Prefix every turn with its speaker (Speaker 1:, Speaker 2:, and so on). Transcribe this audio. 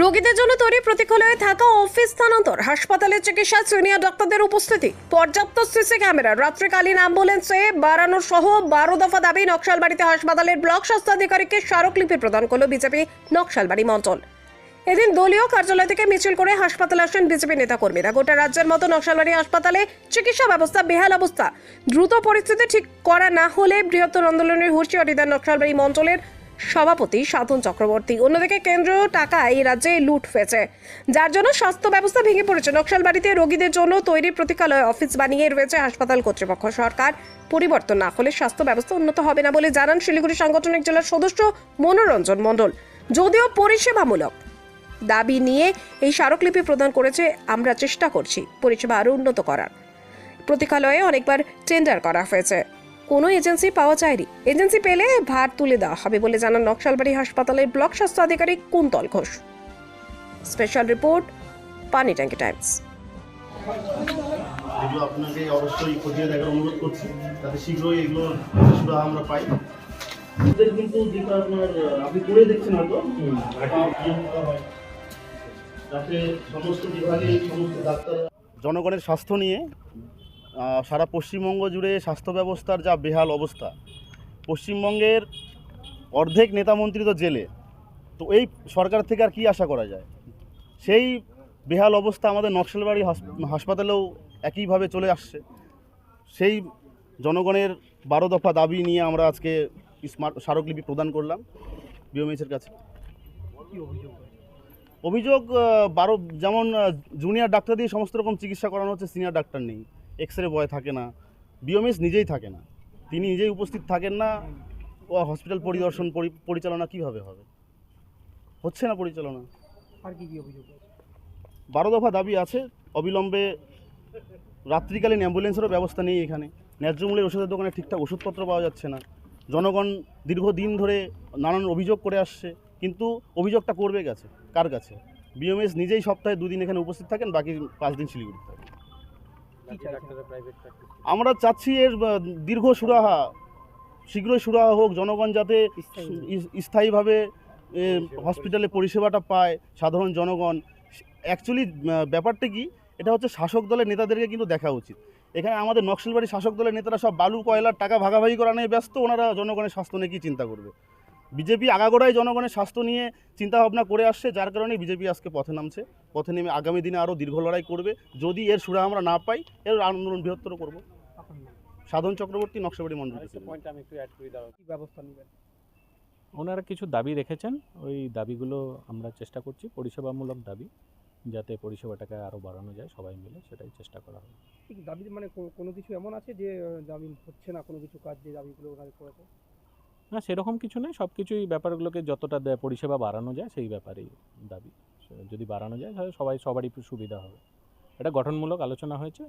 Speaker 1: রোগীদের জন্য তৈরি প্রতীক্ষালয়ে থাকা অফিস স্থানান্তর, হাসপাতালের চিকিৎসা, সিনিয়র ডাক্তারদের উপস্থিতি, পর্যাপ্ত সিসি ক্যামেরা, রাত্রিকালীন অ্যাম্বুলেন্সে বাড়ানো সহ বারো দফা দাবি নকশালবাড়িতে হাসপাতালের ব্লক স্বাস্থ্য আধিকারিককে স্মারকলিপি প্রদান করল বিজেপি নকশালবাড়ি মঞ্চল এদিন দলীয় কার্যালয় থেকে মিছিল করে হাসপাতালে আসেন বিজেপি নেতাকর্মীরা। গোটা রাজ্যের মতো নকশালবাড়ি হাসপাতালে চিকিৎসা ব্যবস্থা, বেহাল অবস্থা। দ্রুত পরিস্থিতি ঠিক করা না হলে বৃহত্তর আন্দোলনের হুঁশিয়ারি নকশালবাড়ি মঞ্চলের সভাপতি সাধন চক্রবর্তী। অন্যদিকে কেন্দ্রীয় টাকা এই রাজ্যে লুট হয়েছে যার জন্য স্বাস্থ্য ব্যবস্থা ভেঙে পড়েছে। নকশালবাড়িতে রোগীদের জন্য তৈরি প্রতীক্ষালয় অফিস বানিয়ে রয়েছে হাসপাতাল কর্তৃপক্ষ সরকার। পরিবর্তন না হলে স্বাস্থ্য ব্যবস্থা উন্নত হবে না বলে জানান শিলিগুড়ি সাংগঠনিক জেলার সদস্য মনোরঞ্জন মণ্ডল। যদিও পরিষেবামূলক দাবি নিয়ে এই স্মারকলিপি প্রদান করেছে, আমরা চেষ্টা করছি পরিষেবা আরও উন্নত করার। প্রতীক্ষালয়ে অনেকবার টেন্ডার করা হয়েছে। কোনো এজেন্সি পাওয়া যায়নি। এজেন্সি পেলে ভার তুলে দেওয়া হবে বলে জানান নকশালবাড়ি হাসপাতালের ব্লক স্বাস্থ্য আধিকারিক কুন্তল ঘোষ। স্পেশাল রিপোর্ট পানি ট্যাঙ্কি টাইমস।
Speaker 2: এগুলো আপনাকে অবশ্যই খতিয়ে দেখার অনুরোধ করছি যাতে শীঘ্রই এগুলোর সুরা আমরা পাই। ওদের কিন্তু যেটা আপনার আপনি করে দেখছেন হয়তো। যাতে সমস্ত বিভাগে সমস্ত ডাক্তার জনগণের স্বাস্থ্য নিয়ে সারা পশ্চিমবঙ্গ জুড়ে স্বাস্থ্য ব্যবস্থার যা বেহাল অবস্থা, পশ্চিমবঙ্গের অর্ধেক নেতামন্ত্রী তো জেলে, তো এই সরকার থেকে আর কি আশা করা যায়? সেই বেহাল অবস্থা আমাদের নকশালবাড়ি হাসপাতালেও একইভাবে চলে আসছে। সেই জনগণের বারো দফা দাবি নিয়ে আমরা আজকে স্মার্ট স্মারকলিপি প্রদান করলাম বিওমিএসের কাছে। অভিযোগ বারো, যেমন জুনিয়র ডাক্তার দিয়ে সমস্ত রকম চিকিৎসা করানো হচ্ছে, সিনিয়র ডাক্তার নেই। এক্স রে বয় থাকে না বিওমিএস নিজেই থাকে না। তিনি নিজেই উপস্থিত থাকেন না ও হসপিটাল পরিদর্শন পরি- পরিচালনা কীভাবে হবে? হচ্ছে না পরিচালনা?
Speaker 3: আর কি কি অভিযোগ
Speaker 2: বারো দফা দাবি আছে অবিলম্বে রাত্রিকালীন অ্যাম্বুলেন্সেরও ব্যবস্থা নেই এখানে। ন্যায্য মূল্যের ওষুধের দোকানে ঠিকঠাক ওষুধপত্র পাওয়া যাচ্ছে না। জনগণ দীর্ঘদিন ধরে নানান অভিযোগ করে আসছে কিন্তু অভিযোগটা করবে গেছে কার কাছে? বিএমএস নিজেই সপ্তাহে দুদিন এখানে উপস্থিত থাকেন বাকি পাঁচ দিন শিলিগুড়ি থাকেন? আমরা চাচ্ছি এর দীর্ঘ সুরাহা শীঘ্রই সুরাহা হোক জনগণ যাতে স্থায়ীভাবে হসপিটালে পরিষেবাটা পায় সাধারণ জনগণ। অ্যাকচুয়ালি ব্যাপারটা কি? এটা হচ্ছে শাসক দলের নেতাদেরকে কিন্তু দেখা উচিত। এখানে আমাদের নকশালবাড়ি শাসক দলের নেতারা সব বালু কয়লার টাকা ভাগাভাগি করা নিয়ে ব্যস্ত ওনারা জনগণের স্বাস্থ্য নিয়ে কী চিন্তা করবে? বিজেপি আগাগোড়াই জনগণের স্বাস্থ্য নিয়ে চিন্তা ভাবনা করে আসছে যার কারণে বিজেপি আজকে পথে নামছে। পথে নেমে আগামী দিনে আরও দীর্ঘ লড়াই করবে। যদি এর সুরা আমরা না পাই এর আন্দোলন বৃহত্তর করব। সাধন চক্রবর্তী নকশাবাড়ি মন্ডল।
Speaker 3: আমি কি ব্যবস্থা নেবেন?
Speaker 4: ওনারা কিছু দাবি রেখেছেন। ওই দাবিগুলো আমরা চেষ্টা করছি পরিষেবামূলক দাবি যাতে পরিষেবাটাকে আরও বাড়ানো যায় সবাই মিলে সেটাই চেষ্টা করা হবে
Speaker 3: ঠিক দাবি মানে কোনো কিছু এমন আছে যে দাবি হচ্ছে না কোনো কিছু কাজ যে দাবিগুলো ওনারা করেছে?
Speaker 4: না সেরকম কিছু নেই সব কিছুই ব্যাপারগুলোকে যতটা পরিষেবা বাড়ানো যায় সেই ব্যাপারেই দাবি। যদি বাড়ানো যায় তাহলে সবাই সবারই সুবিধা হবে। এটা গঠনমূলক আলোচনা হয়েছে।